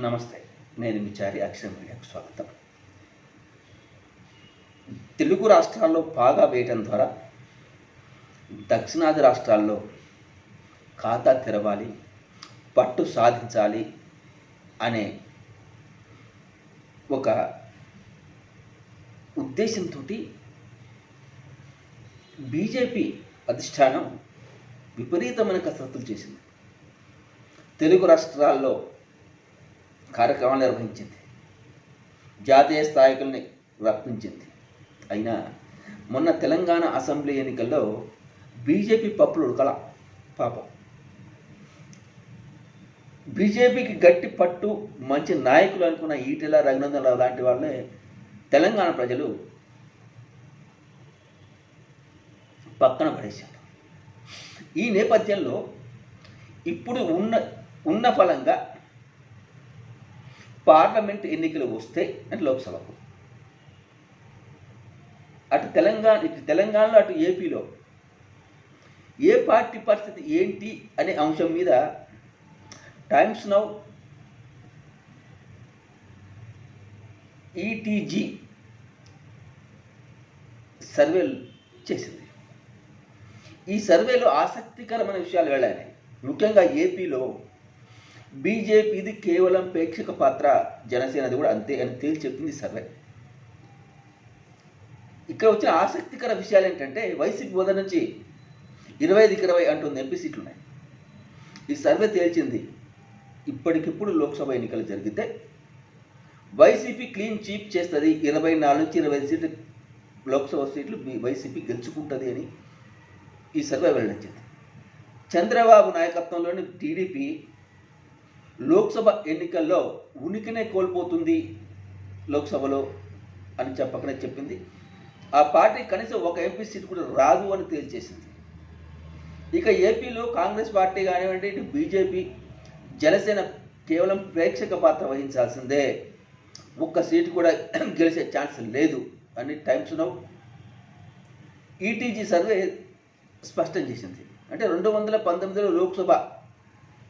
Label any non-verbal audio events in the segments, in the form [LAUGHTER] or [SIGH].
నమస్తే నేను విచారి అక్షర మీడియాకు స్వాగతం. తెలుగు రాష్ట్రాల్లో పాగా వేయటం ద్వారా దక్షిణాది రాష్ట్రాల్లో ఖాతా తెరవాలి పట్టు సాధించాలి అనే ఒక ఉద్దేశంతో బీజేపీ అధిష్టానం విపరీతమైన కసరత్తులు చేసింది. తెలుగు రాష్ట్రాల్లో కార్యక్రమాలు నిర్వహించింది. జాతీయ స్థాయికుల్ని రప్పించింది. అయినా మొన్న తెలంగాణ అసెంబ్లీ ఎన్నికల్లో బీజేపీ పప్పులు ఉడకల పాపం. బీజేపీకి గట్టి పట్టు మంచి నాయకులు అనుకున్న ఈటెల రఘునందన్ రావు లాంటి వాళ్ళే తెలంగాణ ప్రజలు పక్కన పడేశారు. ఈ నేపథ్యంలో ఇప్పుడు ఉన్న ఉన్న ఫలంగా పార్లమెంట్ ఎన్నికలు వస్తే అంటే లోక్సభకు అటు తెలంగాణ ఇటు తెలంగాణలో అటు ఏపీలో ఏ పార్టీ పరిస్థితి ఏంటి అనే అంశం మీద టైమ్స్ నౌ ఈటీజీ సర్వేలు చేసింది. ఈ సర్వేలో ఆసక్తికరమైన విషయాలు వెళ్ళాయి ముఖ్యంగా ఏపీలో బీజేపీది కేవలం ప్రేక్షక పాత్ర జనసేనది కూడా అంతే అని తేల్చి చెప్పింది సర్వే. ఇక్కడ వచ్చిన ఆసక్తికర విషయాలు ఏంటంటే వైసీపీ వద్ద నుంచి ఇరవై ఐదుకి ఇరవై అంటుంది ఎంపీ సీట్లు ఉన్నాయి ఈ సర్వే తేల్చింది ఇప్పటికిప్పుడు లోక్సభ ఎన్నికలు జరిగితే వైసీపీ క్లీన్ చీప్ చేస్తుంది ఇరవై నాలుగు నుంచి ఇరవై ఐదు సీట్లు లోక్సభ సీట్లు వైసీపీ గెలుచుకుంటుంది అని ఈ సర్వే వెల్లడించింది. చంద్రబాబు నాయకత్వంలోని టీడీపీ లోక్సభ ఎన్నికల్లో ఉనికినే కోల్పోతుంది లోక్సభలో అని చెప్పకనే చెప్పింది. ఆ పార్టీ కనీసం ఒక ఎంపీ సీట్ కూడా రాదు అని తేల్చేసింది. ఇక ఏపీలో కాంగ్రెస్ పార్టీ కానివ్వండి ఇటు బీజేపీ జనసేన కేవలం ప్రేక్షక పాత్ర వహించాల్సిందే. ఒక్క సీటు కూడా [CLEARS THROAT] గెలిచే ఛాన్స్ లేదు అని టైమ్స్ నౌ ఈటీజీ సర్వే స్పష్టం చేసింది. అంటే రెండు వందల పంతొమ్మిదిలో లోక్సభ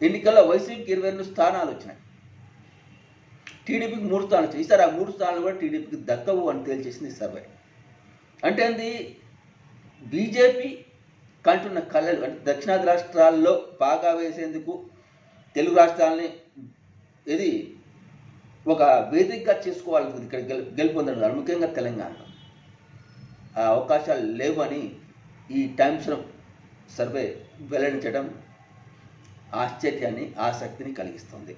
ఎన్నికల్లో వైసీపీకి ఇరవై రెండు స్థానాలు వచ్చినాయి. టీడీపీకి మూడు స్థానాలు వచ్చాయి ఈసారి ఆ మూడు స్థానాలు కూడా టీడీపీకి దక్కవు అని తేల్చేసింది ఈ సర్వే. అంటే అది బీజేపీ కంటున్న కళలు అంటే దక్షిణాది రాష్ట్రాల్లో బాగా వేసేందుకు తెలుగు రాష్ట్రాలని ఇది ఒక వేదికగా చేసుకోవాలనుకుంది ఇక్కడ గెలు గెలుపొందడం ముఖ్యంగా తెలంగాణలో. ఆ అవకాశాలు లేవని ఈ టైమ్స్ సర్వే వెల్లడించడం ఆశ్చర్యాన్ని ఆసక్తిని కలిగిస్తుంది.